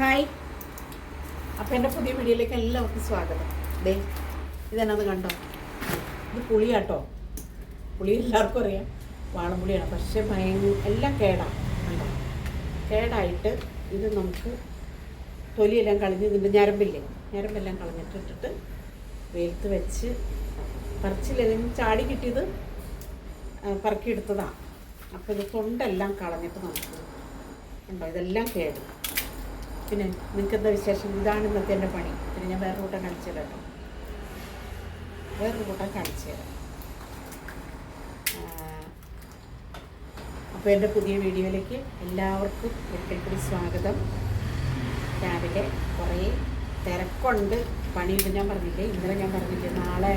Hi. അപ്പം എന്റെ പുതിയ വീഡിയോയിലേക്ക് എല്ലാവർക്കും സ്വാഗതം. ദേ ഇതെന്നത് കണ്ടോ? ഇത് പുളിയാട്ടോ. പുളി എല്ലാവർക്കും അറിയാം. വാളംപുളിയാണ്. പക്ഷേ ഭയങ്കര എല്ലാം കേടാണ് കണ്ടോ? കേടായിട്ട് ഇത് നമുക്ക് തൊലിയെല്ലാം കളഞ്ഞ് ഇതിന്റെ ഞരമ്പില്ലേ? ഞരമ്പെല്ലാം കളഞ്ഞിട്ടിട്ടിട്ട് വെയിലത്ത് വെച്ച് പറിച്ചില്ലെങ്കിൽ ചാടി കിട്ടിയത് പറക്കിയെടുത്തതാണ് അപ്പോൾ ഇത് തൊണ്ടെല്ലാം കളഞ്ഞിട്ട് നമുക്ക് ഉണ്ടോ ഇതെല്ലാം കേട്. പിന്നെ എന്താ വിശേഷം? ഇതാണ് ഇന്നത്തെ എന്റെ പണി. പിന്നെ ഞാൻ വേറൊരു കൂട്ടം കാണിച്ചു തരാം വേറൊരു കൂട്ടം കാണിച്ചു തരാം. അപ്പോൾ എന്റെ പുതിയ വീഡിയോയിലേക്ക് എല്ലാവർക്കും ഒരിക്കൽ സ്വാഗതം. രാവിലെ കുറേ തിരക്കുണ്ട്. പണിയുണ്ട് ഞാൻ പറഞ്ഞില്ലേ? ഇന്നലെ ഞാൻ പറഞ്ഞില്ലേ? നാളെ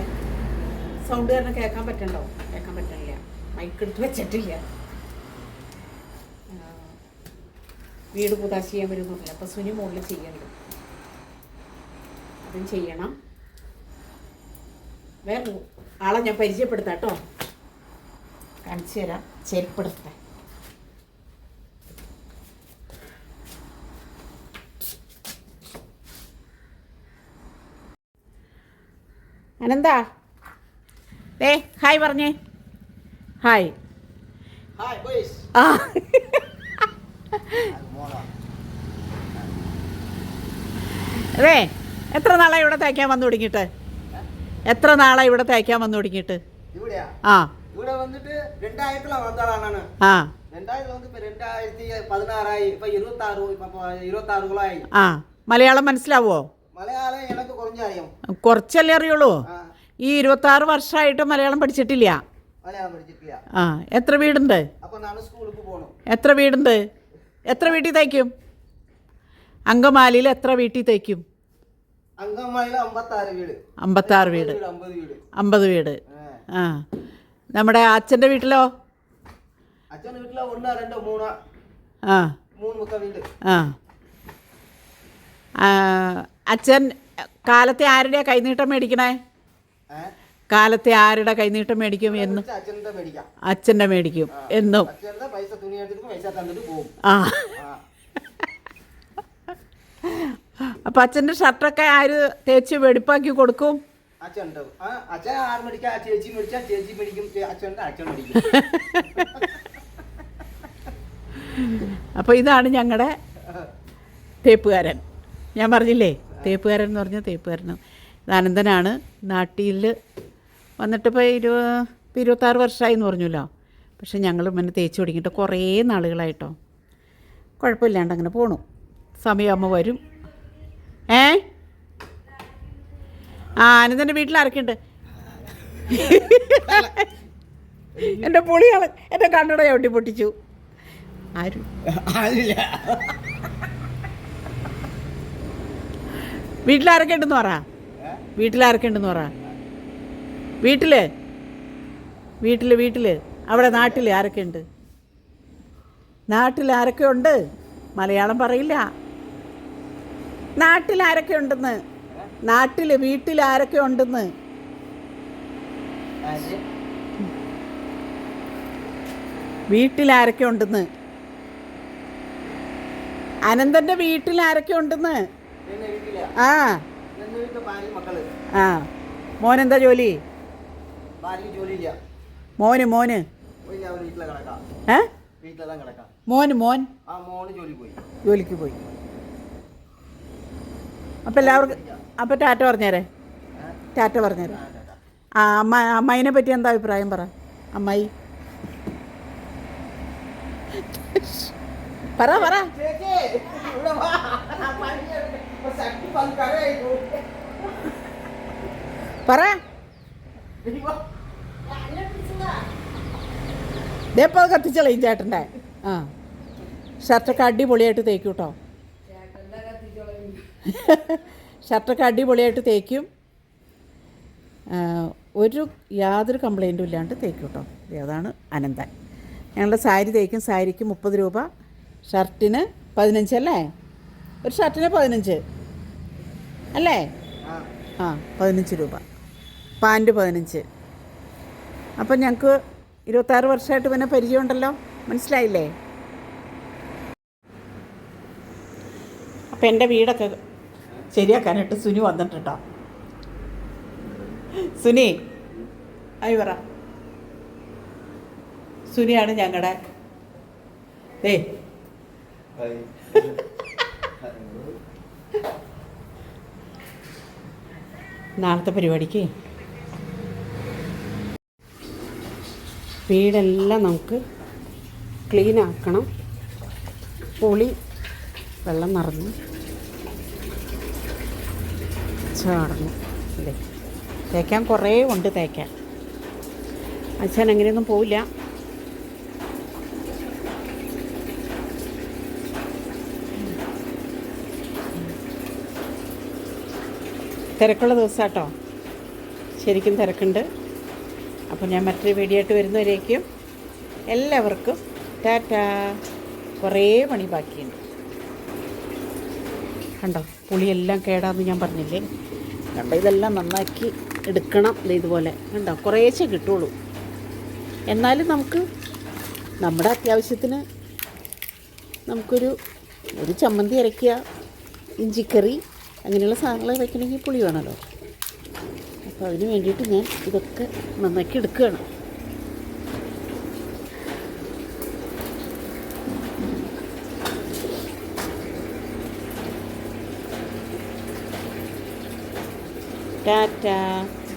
സൗണ്ട് കാരണം കേൾക്കാൻ പറ്റണ്ടോ? കേൾക്കാൻ പറ്റണില്ല. മൈക്ക് എടുത്ത് വെച്ചിട്ടില്ല ആ, വീട് പുതാശി ചെയ്യാൻ വരുന്നില്ല അപ്പോൾ സുനി മുകളിൽ ചെയ്യണ്ട. അതും ചെയ്യണം. വേറെ ആളെ ഞാൻ പരിചയപ്പെടുത്താം കേട്ടോ. കാണിച്ചു തരാം. ചെരുപ്പെടുത്തേ. അനന്താ? ഏ ഹായ് പറഞ്ഞേ. ഹായ്. ഹായ്. ആ. അതെ എത്ര നാളായി ഇവിടെ തയ്ക്കാൻ വന്നു തുടങ്ങിയിട്ട് എത്ര നാളായി ഇവിടെ തയ്ക്കാൻ വന്നു തുടങ്ങിയിട്ട് ഇവിടെയാ ആ ഇവിടെ വന്നിട്ട് ரெண்டாயிரத்துல வந்தாளா நானு ആ ரெண்டாயிரத்துல வந்து இப்ப ரெண்டாயிரத்தி பதினாறாயி இப்ப இருபத்தாறு இப்ப இருபத்தாறு கிலோ ஆயி ആ മലയാളം മനസ്സിലാവോ മലയാളം എനിക്ക് കുറഞ്ഞ അറിയാം കുറച്ചല്ലേ അറിയുള്ളൂ ആ, ഈ ഇരുപത്താറ് വർഷമായിട്ട് മലയാളം പഠിച്ചിട്ടില്ല മലയാളം പഠിച്ചിട്ടില്ല ആ എത്ര വീടുണ്ട് അപ്പൊ ഞാൻ സ്കൂളിലേക്ക് പോകണം എത്ര വീടുണ്ട് എത്ര വീട്ടിൽ തയ്ക്കും അങ്കമാലിയിൽ എത്ര വീട്ടിൽ തയ്ക്കും അമ്പത്താറ് വീട്. അമ്പത് വീട് ആ. നമ്മുടെ അച്ഛന്റെ വീട്ടിലോ? ആ. ആ. അച്ഛൻ കാലത്തെ ആരുടെയാ കൈനീട്ടം മേടിക്കണേ? കാലത്തെ ആരുടെ കൈനീട്ടം മേടിക്കും എന്ന്? അച്ഛന്റെ അച്ഛന്റെ മേടിക്കാം. എന്നും. ആ. അപ്പൊ അച്ഛന്റെ ഷർട്ടൊക്കെ ആര് തേച്ച് വെടിപ്പാക്കി കൊടുക്കും? അപ്പൊ അച്ഛൻ ആറ് ചേച്ചി മേടിച്ചാൽ ചേച്ചി മേടിക്കും അച്ഛൻ മേടിക്കും. അപ്പോൾ ഇതാണ് ഞങ്ങളുടെ തേപ്പുകാരൻ. ഞാൻ പറഞ്ഞില്ലേ തേപ്പുകാരൻ എന്ന് പറഞ്ഞ തേപ്പുകാരൻ അനന്തനാണ്. നാട്ടിൽ വന്നിട്ടിപ്പോൾ ഇരു ഇരുപത്താറ് വർഷമായി എന്ന് പറഞ്ഞല്ലോ. പക്ഷെ ഞങ്ങൾ പിന്നെ തേച്ച് തുടങ്ങിയിട്ട് കുറേ നാളുകളായിട്ടോ. കുഴപ്പമില്ലാണ്ട് അങ്ങനെ പോണു. സമയമാകുമ്പോൾ വരും. ഏ? ആ അനന്തന്റെ വീട്ടിൽ ആരൊക്കെയുണ്ട്? എന്റെ പൊളിയാണ് എന്റെ കണ്ണട ചവിട്ടി പൊട്ടിച്ചു ആരും. വീട്ടിലാരൊക്കെ ഉണ്ടെന്ന് പറ. വീട്ടിലാരൊക്കെ ഉണ്ടെന്ന് പറ. വീട്ടിൽ? വീട്ടിൽ വീട്ടിൽ. അവിടെ നാട്ടിൽ ആരൊക്കെ ഉണ്ട്? നാട്ടിൽ ആരൊക്കെ ഉണ്ട്? മലയാളം പറയില്ല. നാട്ടിൽ ആരൊക്കെ ഉണ്ടെന്ന്? നാട്ടിൽ വീട്ടിൽ ആരൊക്കെ ഉണ്ടെന്ന്? വീട്ടിൽ ആരൊക്കെ ഉണ്ടെന്ന്? അനന്തന്റെ വീട്ടിൽ ആരൊക്കെ ഉണ്ടെന്ന്? ആ. വീട്ടിൽ ആ. മോനെന്താ ജോലി? മോന് മോന്. ഏ? മോന് മോൻ. ജോലിക്ക് പോയി. അപ്പം എല്ലാവർക്കും അപ്പം ടാറ്റ പറഞ്ഞേരെ. ടാറ്റ പറഞ്ഞേരെ. ആ. അമ്മ അമ്മായിനെ പറ്റി എന്താ അഭിപ്രായം പറ. അമ്മായി. പറ പറ. പറ. ഇതേപ്പോൾ കത്തിച്ചളയും ചേട്ടന്റെ. ആ. ഷർട്ടൊക്കെ അടിപൊളിയായിട്ട് തേക്കും കേട്ടോ ഷർട്ടൊക്കെ അടിപൊളിയായിട്ട് തേക്കും. ഒരു യാതൊരു കംപ്ലൈന്റും ഇല്ലാണ്ട് തേക്കും കേട്ടോ അതാണ് അനന്തൻ. ഞങ്ങളുടെ സാരി തേക്കും. സാരിക്ക് മുപ്പത് രൂപ. ഷർട്ടിന് പതിനഞ്ച് അല്ലേ? ഒരു ഷർട്ടിന് പതിനഞ്ച്. അല്ലേ? ആ, പതിനഞ്ച് രൂപ. പാന്റ് പതിനഞ്ച്. അപ്പം ഞങ്ങൾക്ക് ഇരുപത്താറ് വർഷമായിട്ട് പിന്നെ പരിചയമുണ്ടല്ലോ? മനസ്സിലായില്ലേ? അപ്പം എന്റെ വീടൊക്കെ ശരിയാക്കാനായിട്ട് സുനി വന്നിട്ടുണ്ടോ? സുനി ആയി പറ. സുനിയാണ് ഞങ്ങളുടെ ഏ നാളത്തെ പരിപാടിക്ക് വീടെല്ലാം നമുക്ക് ക്ലീൻ ആക്കണം. പുളി വെള്ളം നിറഞ്ഞു ചാടണം. അല്ലേ തേക്കാൻ കുറേ ഉണ്ട് തേക്കാൻ. അച്ഛൻ അങ്ങനെയൊന്നും പോവില്ല. തിരക്കുള്ള ദിവസമാട്ടോ ശരിക്കും തിരക്കുണ്ട്. അപ്പോൾ ഞാൻ മറ്റൊരു വീഡിയോ ആയിട്ട് വരുന്നവരേക്കും എല്ലാവർക്കും ടാറ്റാ. കുറേ പണി ബാക്കിയുണ്ട്. കണ്ടോ പുളിയെല്ലാം കേടാന്ന് ഞാൻ പറഞ്ഞില്ലേ? കണ്ടോ ഇതെല്ലാം നന്നാക്കി എടുക്കണം. ഇതുപോലെ. കണ്ടോ കുറേശ്ശേ കിട്ടുള്ളൂ. എന്നാലും നമുക്ക് നമ്മുടെ അത്യാവശ്യത്തിന് നമുക്കൊരു ഒരു ചമ്മന്തി അരയ്ക്കുക ഇഞ്ചിക്കറി അങ്ങനെയുള്ള സാധനങ്ങൾ വയ്ക്കണമെങ്കിൽ പുളി വേണമല്ലോ. അപ്പോൾ അതിന് വേണ്ടിയിട്ട് ഞാൻ ഇതൊക്കെ നന്നാക്കി എടുക്കുകയാണ്. Tata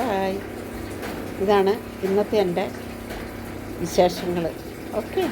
bye. ഇതാണ് ഇന്നത്തെ എന്റെ വിശേഷങ്ങൾ ഓക്കെ.